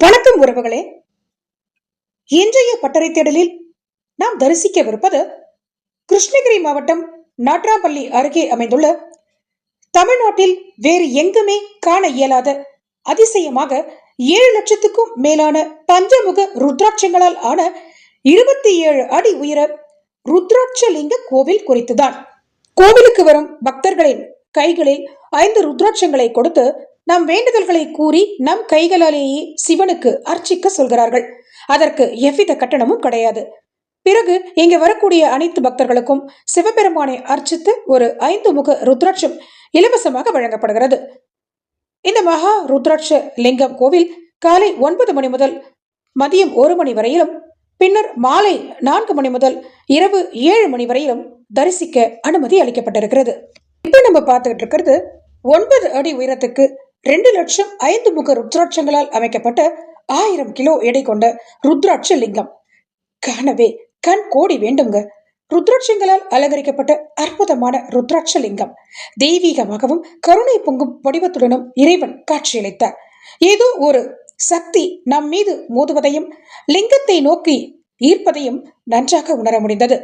வணக்கம் உறவுகளே. இன்றைய பட்டறை தேடலில் நாம் தரிசிக்கவிருப்பது கிருஷ்ணகிரி மாவட்டம் நாட்ராம்பள்ளி அருகே அமைந்துள்ள தமிழ்நாட்டில் வேறு எங்குமே காண இயலாத அதிசயமாக ஏழு லட்சத்துக்கும் மேலான பஞ்சமுக ருத்ராட்சங்களால் ஆன இருபத்தி ஏழு அடி உயர ருத்ராட்சலிங்க கோவில் குறித்துதான். கோவிலுக்கு வரும் பக்தர்களின் கைகளில் ஐந்து ருத்ராட்சங்களை கொடுத்து நம் வேண்டுதல்களை கூறி நம் கைகளாலேயே சிவனுக்கு அர்ச்சிக்க சொல்கிறார்கள். அதற்கு எவ்வித கட்டணமும் கிடையாது. பிறகு இங்கு வரக்கூடிய அனைத்து பக்தர்களுக்கும் சிவபெருமானை அர்ச்சித்து ஒரு ஐந்து முக ருத்ராட்சம் இலவசமாக வழங்கப்படுகிறது. இந்த மகா ருத்ராட்ச லிங்கம் கோவில் காலை ஒன்பது மணி முதல் மதியம் ஒரு மணி வரையிலும் பின்னர் மாலை நான்கு மணி முதல் இரவு ஏழு மணி வரையிலும் தரிசிக்க அனுமதி அளிக்கப்பட்டிருக்கிறது. இப்போ நம்ம பார்த்துக்கிட்டு இருக்கிறது ஒன்பது அடி உயரத்துக்கு ரெண்டு லட்சம் ஐந்து முக ருத்ராட்சங்களால் அமைக்கப்பட்ட ஆயிரம் கிலோ எடை கொண்ட ருத்ராட்ச லிங்கம். காணவே கண் கோடி வேண்டுங்க ருத்ராட்சங்களால் அலங்கரிக்கப்பட்ட அற்புதமான ருத்ராட்ச லிங்கம். தெய்வீகமாகவும் கருணை பொங்கும் வடிவத்துடனும் இறைவன் காட்சியளித்தார். ஏதோ ஒரு சக்தி நம் மீது மோதுவதையும் லிங்கத்தை நோக்கி ஈர்ப்பதையும் நன்றாக உணர முடிந்தது.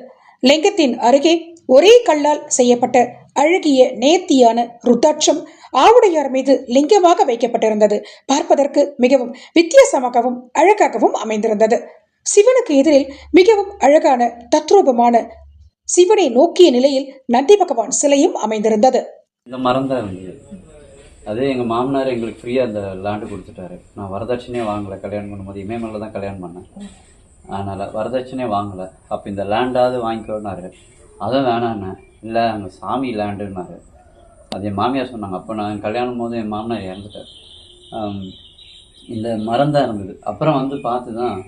லிங்கத்தின் அருகே ஒரே கல்லால் செய்யப்பட்ட அழகிய நேர்த்தியான ருத்தாட்சம் ஆவுடையார் மீது லிங்கமாக வைக்கப்பட்டிருந்தது. பார்ப்பதற்கு மிகவும் வித்தியாசமாகவும் அழகாகவும் அமைந்திருந்தது. சிவனுக்கு எதிரில் மிகவும் அழகான தத்ரூபமான சிவனை நோக்கிய நிலையில் நந்தி பகவான் சிலையும் அமைந்திருந்தது. அதே எங்கள் மாமனார் எங்களுக்கு ஃப்ரீயாக அந்த லேண்டு கொடுத்துட்டாரு. நான் வரதட்சணையே வாங்கலை. கல்யாணம் பண்ணும்போது இமயமலில் தான் கல்யாணம் பண்ணேன். அதனால் வரதட்சணையே வாங்கலை. அப்போ இந்த லேண்டாவது வாங்கிக்கோன்னாரு. அதுவும் வேணான்னு. இல்லை அங்கே சாமி லேண்டுன்னாரு அது என் மாமியார் சொன்னாங்க. அப்போ நான் கல்யாணம் போது என் மாமனார் இறந்துட்டார். இந்த மரம் தான் இருந்தது. அப்புறம் வந்து பார்த்து தான்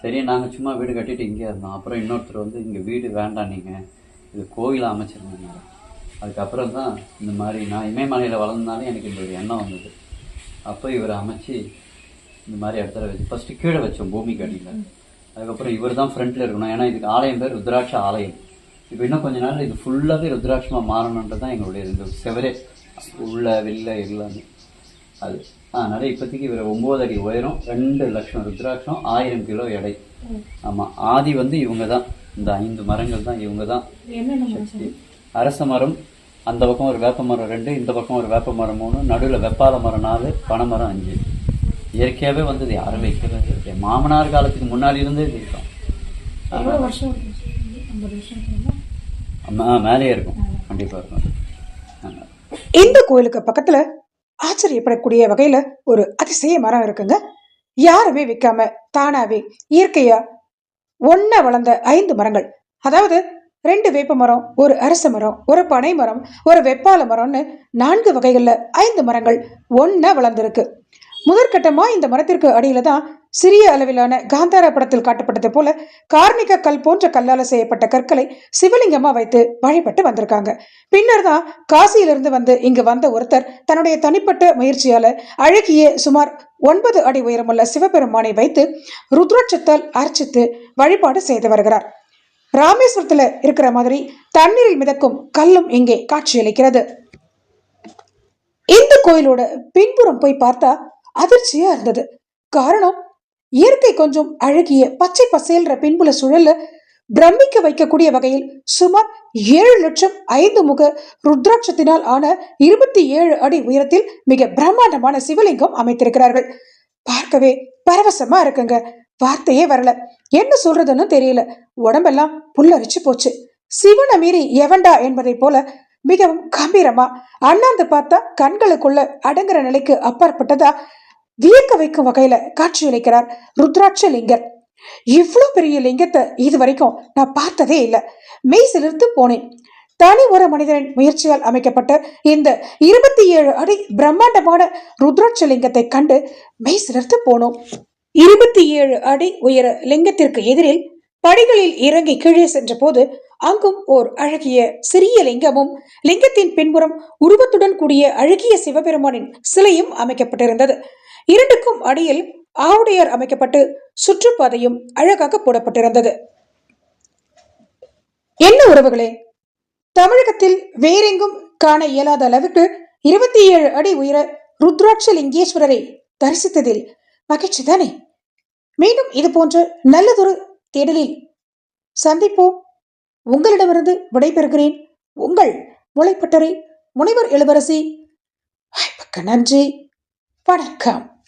சரி நாங்கள் சும்மா வீடு கட்டிட்டு இங்கே இருந்தோம். அப்புறம் இன்னொருத்தர் வந்து இங்கே வீடு வேண்டாம் நீங்கள் இது கோயிலை அமைச்சிருந்தாங்க. அதுக்கப்புறம் தான் இந்த மாதிரி நான் இமயமலையில் வளர்ந்தனாலே எனக்கு இந்த ஒரு எண்ணம் வந்தது. அப்போ இவரை அமைச்சு இந்த மாதிரி இடத்துல வச்சு ஃபஸ்ட்டு கீழே வச்சோம் பூமிக்கு அடியில். அதுக்கப்புறம் இவர் தான் ஃப்ரண்ட்டில் இருக்கணும். ஏன்னா இதுக்கு ஆலயம் பேர் ருத்ராட்ச ஆலயம். இப்போ இன்னும் கொஞ்ச நாள் இது ஃபுல்லாகவே ருத்ராட்சமாக மாறணுன்றது தான் எங்களுடைய இந்த செவரே. உள்ள வெளில எல்லாமே. அது. அதனால் இப்போதைக்கு இவர் ஒம்பது அடி உயரம் ரெண்டு லட்சம் ருத்ராட்சம் ஆயிரம் கிலோ எடை. ஆமாம் ஆதி வந்து இவங்க தான் இந்த ஐந்து மரங்கள் தான் இவங்க தான் சக்தி. அரச மரம் அந்த பக்கம் ஒரு வேப்ப மரம் ரெண்டு இந்த பக்கம் ஒரு வேப்ப மரம் மூணு நடுவில் வெப்பால மரம் நாலு பனைமரம் அஞ்சு. இயற்கையாகவே வந்தது யாரும் வைக்கவே இல்லை. மாமனார் காலத்துக்கு முன்னாடி இருந்தே இது இருக்கும் மேலேயே இருக்கும். கண்டிப்பாக இருக்கும். இந்த கோயிலுக்கு பக்கத்துல ஆச்சரியப்படக்கூடிய வகையில ஒரு அதிசய மரம் இருக்குங்க. யாருமே வைக்காம தானாவே இயற்கையா ஒன்னா வளர்ந்த ஐந்து மரங்கள். அதாவது ரெண்டு வேப்ப மரம் ஒரு அரச மரம் ஒரு பனை மரம் ஒரு வெப்பால மரம்னு நான்கு வகைகளில் ஐந்து மரங்கள் ஒன்னா வளர்ந்துருக்கு. முதற்கட்டமாக இந்த மரத்திற்கு அடியில தான் சிறிய அளவிலான காந்தாரா படத்தில் காட்டப்பட்டது போல கார்ணிக கல் போன்ற கல்லால் செய்யப்பட்ட கற்களை சிவலிங்கமா வைத்து வழிபட்டு வந்திருக்காங்க. பின்னர் தான் காசியிலிருந்து வந்து இங்கு வந்த ஒருத்தர் தன்னுடைய தனிப்பட்ட முயற்சியால அழகிய சுமார் ஒன்பது அடி உயரமுள்ள சிவபெருமானை வைத்து ருத்ராட்சத்தால் அர்ச்சித்து வழிபாடு செய்து வருகிறார். ராமேஸ்வரத்துல இருக்கிற மாதிரி தண்ணீரில் மிதக்கும் கல்லும் இங்கே காட்சியளிக்கிறது. இந்த கோயிலோட பின்புறம் போய் பார்த்தா அதிர்ச்சியா இருந்தது. காரணம் இயற்கை கொஞ்சம் அழகிய பச்சை பசேல்ற பின்புல சூழல்ல பிரமிக்க வைக்கக்கூடிய வகையில் சுமார் ஏழு லட்சம் ஐந்து முக ருத்ராட்சத்தினால் ஆன இருபத்தி ஏழு அடி உயரத்தில் மிக பிரம்மாண்டமான சிவலிங்கம் அமைத்திருக்கிறார்கள். பார்க்கவே பரவசமா இருக்குங்க. வார்த்தையே வரல. என்ன சொல்றதுன்னு தெரியல. உடம்பெல்லாம் புல்லரிச்சு போச்சு. சிவனை மீறி எவன்டா என்பதை போல மிகவும் கம்பீரமா அண்ணாந்து பார்த்தா கண்களுக்குள்ள அடங்குற நிலைக்கு அப்பாற்பட்டதா வியக்க வைக்கும் வகையில காட்சியளிக்கிறார் ருத்ராட்ச லிங்கர் இவ்வளவு பெரிய லிங்கத்தை இது வரைக்கும் நான் பார்த்ததே இல்லை. மெய் சிலிர்த்து போனேன். தனி ஒரு மனிதனின் முயற்சியால் அமைக்கப்பட்ட இந்த இருபத்தி ஏழு அடி பிரம்மாண்டமான ருத்ராட்ச லிங்கத்தை கண்டு மெய் சிலிர்த்து போனோம். இருபத்தி ஏழு அடி உயர லிங்கத்திற்கு எதிரில் படிகளில் இறங்கி கீழே சென்ற போது அங்கும் ஓர் அழகிய சிறிய லிங்கமும் லிங்கத்தின் பின்புறம் உருவத்துடன் கூடிய அழகிய சிவபெருமானின் சிலையும் அமைக்கப்பட்டிருந்தது. இரண்டுக்கும் அடியில் ஆவுடையார் அமைக்கப்பட்டு சுற்றுப்பாதையும் அழகாக போடப்பட்டிருந்தது. என்ன உறவுகளே? தமிழகத்தில் வேறெங்கும் காண இயலாத அளவுக்கு இருபத்தி ஏழு அடி உயர ருத்ராட்ச லிங்கேஸ்வரரை தரிசித்ததில் மகிழ்ச்சி தானே? மீண்டும் இது போன்ற நல்லதொரு தேடலில் சந்திப்போம். உங்களிடமிருந்து விடைபெறுகிறேன். உங்கள் முளைப்பட்டறை முனைவர் இளவரசி. நன்றி. வணக்கம்.